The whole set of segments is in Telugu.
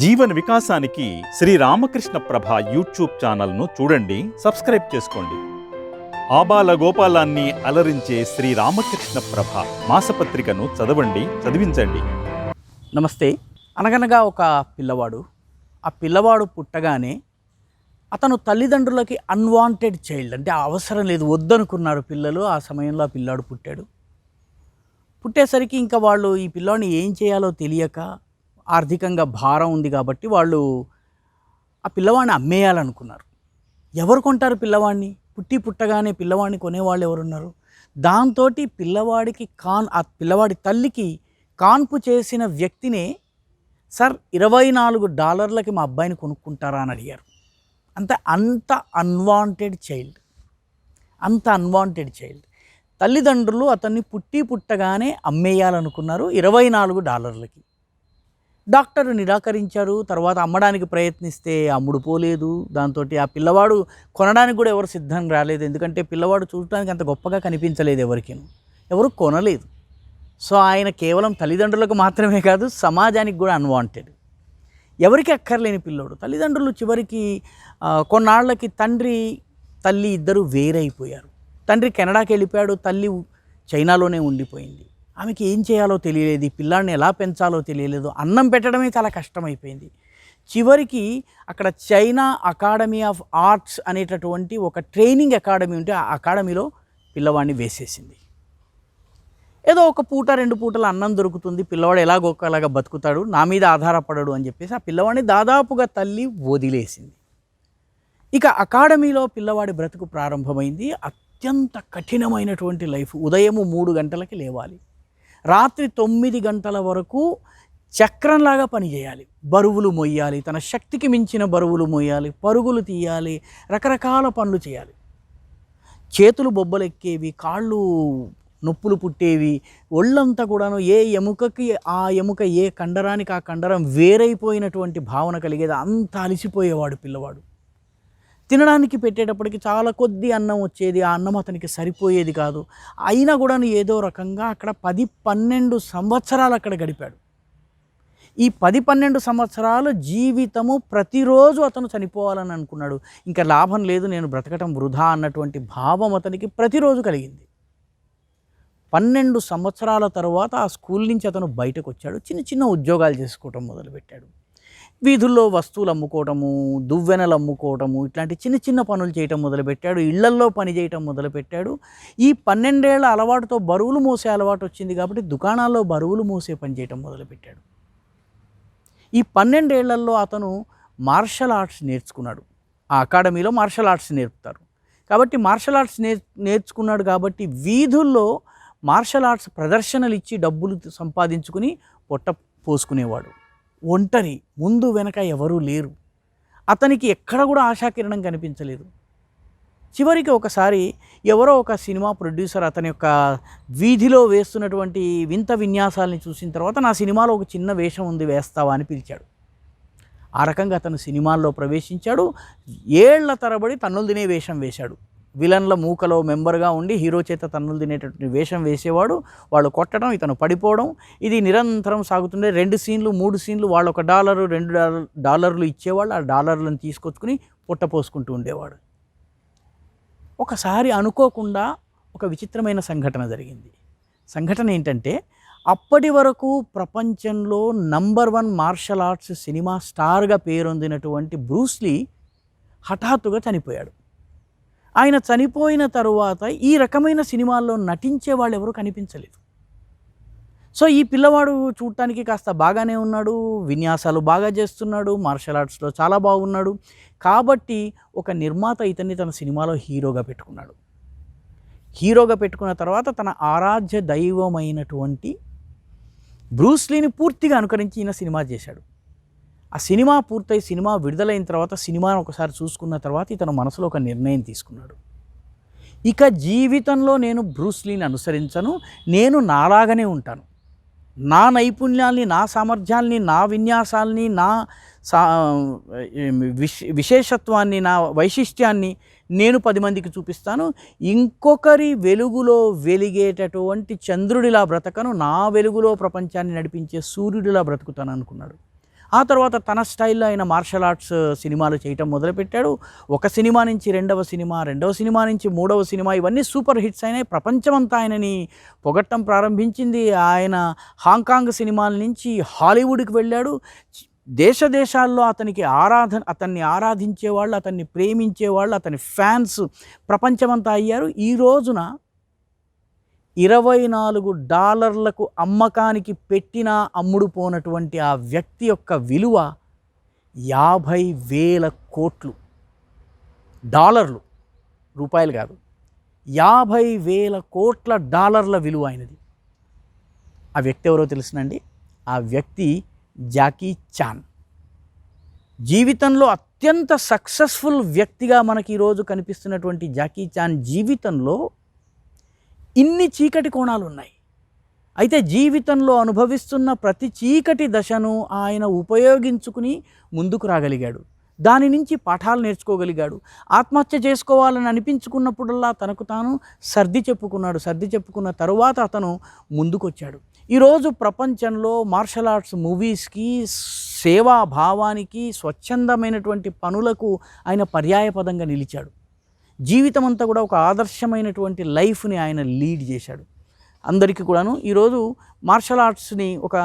జీవన వికాసానికి శ్రీ రామకృష్ణ ప్రభ యూట్యూబ్ ఛానల్ను చూడండి సబ్స్క్రైబ్ చేసుకోండి. ఆబాల గోపాలాన్ని అలరించే శ్రీ రామకృష్ణ ప్రభ మాసపత్రికను చదవండి చదివించండి. నమస్తే. అనగనగా ఒక పిల్లవాడు ఆ పిల్లవాడు పుట్టగానే అతను తల్లిదండ్రులకి అన్వాంటెడ్ చైల్డ్ అంటే అవసరం లేదు వద్దనుకున్నారు పిల్లలు ఆ సమయంలో ఆ పిల్లాడు పుట్టాడు. పుట్టేసరికి ఇంకా వాళ్ళు ఈ పిల్లాడిని ఏం చేయాలో తెలియక ఆర్థికంగా భారం ఉంది కాబట్టి వాళ్ళు ఆ పిల్లవాడిని అమ్మేయాలనుకున్నారు. ఎవరు కొంటారు పిల్లవాడిని? పుట్టి పుట్టగానే పిల్లవాడిని కొనేవాళ్ళు ఎవరున్నారు? దాంతో పిల్లవాడికి కాన్ ఆ పిల్లవాడి తల్లికి కాన్పు చేసిన వ్యక్తినే సార్ ఇరవై నాలుగు డాలర్లకి మా అబ్బాయిని కొనుక్కుంటారా? అని అడిగారు. అంత అంత అన్వాంటెడ్ చైల్డ్ అంత అన్వాంటెడ్ చైల్డ్ తల్లిదండ్రులు అతన్ని పుట్టి పుట్టగానే అమ్మేయాలనుకున్నారు ఇరవై నాలుగు డాలర్లకి. డాక్టర్ నిరాకరించారు తర్వాత అమ్మడానికి ప్రయత్నిస్తే అమ్ముడు పోలేదు. దాంతో ఆ పిల్లవాడు కొనడానికి కూడా ఎవరు సిద్ధం రాలేదు. ఎందుకంటే పిల్లవాడు చూడటానికి అంత గొప్పగా కనిపించలేదు ఎవరికి. ఎవరు కొనలేదు. సో ఆయన కేవలం తల్లిదండ్రులకు మాత్రమే కాదు సమాజానికి కూడా అన్వాంటెడ్ ఎవరికి అక్కర్లేని పిల్లోడు. తల్లిదండ్రులు చివరికి కొన్నాళ్ళకి తండ్రి తల్లి ఇద్దరు వేరైపోయారు. తండ్రి కెనడాకి వెళ్ళిపోయాడు తల్లి చైనాలోనే ఉండిపోయింది. ఆమెకి ఏం చేయాలో తెలియలేదు పిల్లాడిని ఎలా పెంచాలో తెలియలేదు అన్నం పెట్టడమే చాలా కష్టమైపోయింది. చివరికి అక్కడ చైనా అకాడమీ ఆఫ్ ఆర్ట్స్ అనేటటువంటి ఒక ట్రైనింగ్ అకాడమీ ఉంటే ఆ అకాడమీలో పిల్లవాడిని వేసేసింది. ఏదో ఒక పూట రెండు పూటల అన్నం దొరుకుతుంది పిల్లవాడు ఎలాగో ఒకలాగా బతుకుతాడు నా మీద ఆధారపడడు అని చెప్పేసి ఆ పిల్లవాడిని దాదాపుగా తల్లి వదిలేసింది. ఇక అకాడమీలో పిల్లవాడి బ్రతుకు ప్రారంభమైంది. అత్యంత కఠినమైనటువంటి లైఫ్ ఉదయము మూడు గంటలకి లేవాలి. రాత్రి తొమ్మిది గంటల వరకు చక్రంలాగా పనిచేయాలి. బరువులు మొయ్యాలి. తన శక్తికి మించిన బరువులు మొయ్యాలి. పరుగులు తీయాలి. రకరకాల పనులు చేయాలి. చేతులు బొబ్బలెక్కేవి కాళ్ళు నొప్పులు పుట్టేవి ఒళ్ళంతా కూడాను ఏ ఎముకకి ఆ ఎముక ఏ కండరానికి ఆ కండరం వేరైపోయినటువంటి భావన కలిగేది అంత అలసిపోయేవాడు పిల్లవాడు. తినడానికి పెట్టేటప్పటికి చాలా కొద్ది అన్నం వచ్చేది ఆ అన్నం అతనికి సరిపోయేది కాదు. అయినా కూడా ఏదో రకంగా అక్కడ పది పన్నెండు సంవత్సరాలు అక్కడ గడిపాడు. ఈ పది పన్నెండు సంవత్సరాలు జీవితము ప్రతిరోజు అతను చనిపోవాలని అనుకున్నాడు. ఇంకా లాభం లేదు నేను బ్రతకటం వృధా అన్నటువంటి భావం అతనికి ప్రతిరోజు కలిగింది. పన్నెండు సంవత్సరాల తర్వాత ఆ స్కూల్ నుంచి అతను బయటకు వచ్చాడు చిన్న చిన్న ఉద్యోగాలు చేసుకోవటం మొదలుపెట్టాడు. వీధుల్లో వస్తువులు అమ్ముకోవటము దువ్వెనలు అమ్ముకోవటము ఇట్లాంటి చిన్న చిన్న పనులు చేయటం మొదలుపెట్టాడు. ఇళ్ళల్లో పని చేయటం మొదలుపెట్టాడు. ఈ పన్నెండేళ్ళ అలవాటుతో బరువులు మోసే అలవాటు వచ్చింది కాబట్టి దుకాణాల్లో బరువులు మోసే పని చేయటం మొదలుపెట్టాడు. ఈ పన్నెండేళ్ళలో అతను మార్షల్ ఆర్ట్స్ నేర్చుకున్నాడు. ఆ అకాడమీలో మార్షల్ ఆర్ట్స్ నేర్పుతారు. కాబట్టి మార్షల్ ఆర్ట్స్ నేర్ నేర్చుకున్నాడు కాబట్టి వీధుల్లో మార్షల్ ఆర్ట్స్ ప్రదర్శనలు ఇచ్చి డబ్బులు సంపాదించుకుని పొట్ట పోసుకునేవాడు. ఒంటరి ముందు వెనక ఎవరూ లేరు. అతనికి ఎక్కడ కూడా ఆశాకిరణం కనిపించలేదు. చివరికి ఒకసారి ఎవరో ఒక సినిమా ప్రొడ్యూసర్ అతని యొక్క వీధిలో వేస్తున్నటువంటి వింత విన్యాసాలని చూసిన తర్వాత నా సినిమాలో ఒక చిన్న వేషం ఉంది వేస్తావా? అని పిలిచాడు. ఆ రకంగా అతను సినిమాల్లో ప్రవేశించాడు. ఏళ్ళ తరబడి తన్నులు తినే వేషం వేశాడు. విలన్ల మూకలో మెంబర్గా ఉండి హీరో చేత తన్నులు తినేటటువంటి వేషం వేసేవాడు. వాళ్ళు కొట్టడం ఇతను పడిపోవడం. ఇది నిరంతరం సాగుతుండే. రెండు సీన్లు మూడు సీన్లు వాళ్ళు ఒక డాలరు రెండు డాలర్ డాలర్లు ఇచ్చేవాళ్ళు. ఆ డాలర్లను తీసుకొచ్చుకుని పుట్టపోసుకుంటూ ఉండేవాడు. ఒకసారి అనుకోకుండా ఒక విచిత్రమైన సంఘటన జరిగింది. సంఘటన ఏంటంటే అప్పటి వరకు ప్రపంచంలో number one martial arts cinema స్టార్గా పేరొందినటువంటి బ్రూస్లీ హఠాత్తుగా చనిపోయాడు. ఆయన చనిపోయిన తరువాత ఈ రకమైన సినిమాల్లో నటించే వాళ్ళు ఎవరు కనిపించలేదు. సో ఈ పిల్లవాడు చూడటానికి కాస్త బాగానే ఉన్నాడు విన్యాసాలు బాగా చేస్తున్నాడు మార్షల్ ఆర్ట్స్లో చాలా బాగున్నాడు. కాబట్టి ఒక నిర్మాత ఇతన్ని తన సినిమాలో హీరోగా పెట్టుకున్నాడు. హీరోగా పెట్టుకున్న తర్వాత తన ఆరాధ్య దైవమైనటువంటి బ్రూస్లీని పూర్తిగా అనుకరించి ఈయన సినిమా చేశాడు. ఆ సినిమా పూర్తయి సినిమా విడుదలైన తర్వాత సినిమాను ఒకసారి చూసుకున్న తర్వాత ఇతను మనసులో ఒక నిర్ణయం తీసుకున్నాడు. ఇక జీవితంలో నేను బ్రూస్లీని అనుసరించను నేను నాలాగానే ఉంటాను. నా నైపుణ్యాల్ని నా సామర్థ్యాల్ని నా విన్యాసాల్ని నా సా విశ్ విశేషత్వాన్ని నా వైశిష్ట్యాన్ని నేను పది మందికి చూపిస్తాను. ఇంకొకరి వెలుగులో వెలిగేటటువంటి చంద్రుడిలా బ్రతకను నా వెలుగులో ప్రపంచాన్ని నడిపించే సూర్యుడిలా బ్రతుకుతాను అనుకున్నాడు. ఆ తర్వాత తన స్టైల్లో ఆయన మార్షల్ ఆర్ట్స్ సినిమాలు చేయటం మొదలుపెట్టాడు. ఒక సినిమా నుంచి రెండవ సినిమా రెండవ సినిమా నుంచి మూడవ సినిమా ఇవన్నీ సూపర్ హిట్స్ అయినాయి. ప్రపంచమంతా ఆయనని పొగట్టం ప్రారంభించింది. ఆయన హాంకాంగ్ సినిమాల నుంచి హాలీవుడ్కి వెళ్ళాడు. దేశ దేశాల్లో అతనికి ఆరాధన అతన్ని ఆరాధించేవాళ్ళు అతన్ని ప్రేమించేవాళ్ళు అతని ఫ్యాన్స్ ప్రపంచమంతా అయ్యారు. ఈ రోజున ఇరవై నాలుగు డాలర్లకు అమ్మకానికి పెట్టిన అమ్ముడు పోనటువంటి ఆ వ్యక్తి యొక్క విలువ యాభై వేల కోట్లు. డాలర్లు రూపాయలు కాదు. యాభై వేల కోట్ల డాలర్ల విలువ అయినది ఆ వ్యక్తి ఎవరో తెలుసునండి? ఆ వ్యక్తి జాకీ చాన్. జీవితంలో అత్యంత సక్సెస్ఫుల్ వ్యక్తిగా మనకి ఈరోజు కనిపిస్తున్నటువంటి జాకీ చాన్ జీవితంలో ఇన్ని చీకటి కోణాలు ఉన్నాయి అయితే జీవితంలో అనుభవిస్తున్న ప్రతి చీకటి దశను ఆయన ఉపయోగించుకుని ముందుకు రాగలిగాడు. దాని నుంచి పాఠాలు నేర్చుకోగలిగాడు. ఆత్మహత్య చేసుకోవాలని అనిపించుకున్నప్పుడల్లా తనకు తాను సర్ది చెప్పుకున్నాడు. సర్ది చెప్పుకున్న తరువాత అతను ముందుకొచ్చాడు. ఈరోజు ప్రపంచంలో మార్షల్ ఆర్ట్స్ మూవీస్కి సేవా భావానికి స్వచ్ఛందమైనటువంటి పనులకు ఆయన పర్యాయపదంగా నిలిచాడు. జీవితం అంతా కూడా ఒక ఆదర్శమైనటువంటి లైఫ్ని ఆయన లీడ్ చేశాడు. అందరికీ కూడాను ఈరోజు మార్షల్ ఆర్ట్స్ని ఒక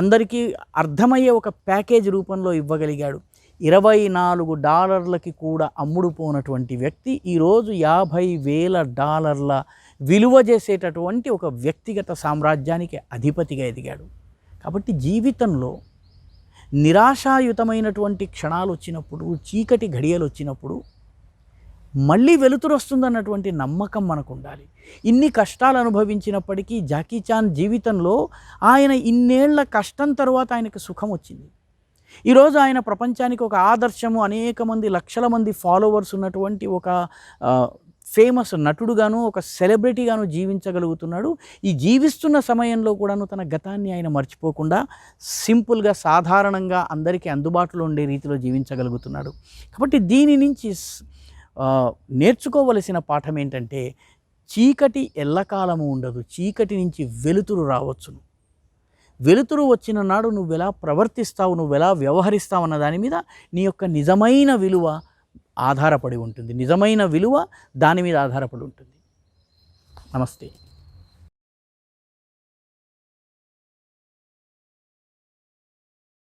అందరికీ అర్థమయ్యే ఒక ప్యాకేజ్ రూపంలో ఇవ్వగలిగాడు. ఇరవై నాలుగు డాలర్లకి కూడా అమ్ముడు పోనటువంటి వ్యక్తి ఈరోజు యాభై వేల డాలర్ల విలువ చేసేటటువంటి ఒక వ్యక్తిగత సామ్రాజ్యానికి అధిపతిగా ఎదిగాడు. కాబట్టి జీవితంలో నిరాశాయుతమైనటువంటి క్షణాలు వచ్చినప్పుడు చీకటి ఘడియలు వచ్చినప్పుడు మళ్ళీ వెలుతురు వస్తుందన్నటువంటి నమ్మకం మనకు ఉండాలి ఇన్ని కష్టాలు అనుభవించినప్పటికీ జాకీ చాన్ జీవితంలో ఆయన ఇన్నేళ్ళ కష్టం తర్వాత ఆయనకు సుఖం వచ్చింది. ఈరోజు ఆయన ప్రపంచానికి ఒక ఆదర్శము అనేక మంది లక్షల మంది ఫాలోవర్స్ ఉన్నటువంటి ఒక ఫేమస్ నటుడుగాను ఒక సెలబ్రిటీగాను జీవించగలుగుతున్నాడు. ఈ జీవిస్తున్న సమయంలో కూడాను తన గతాన్ని ఆయన మర్చిపోకుండా సింపుల్గా సాధారణంగా అందరికీ అందుబాటులో ఉండే రీతిలో జీవించగలుగుతున్నాడు. కాబట్టి దీని నుంచి నేర్చుకోవలసిన పాఠం ఏంటంటే చీకటి ఎల్లకాలము ఉండదు. చీకటి నుంచి వెలుతురు రావచ్చును. వెలుతురు వచ్చిన నాడు నువ్వు ఎలా ప్రవర్తిస్తావు నువ్వు ఎలా వ్యవహరిస్తావు అన్న దాని మీద నీ యొక్క నిజమైన విలువ ఆధారపడి ఉంటుంది. నిజమైన విలువ దాని మీద ఆధారపడి ఉంటుంది. నమస్తే.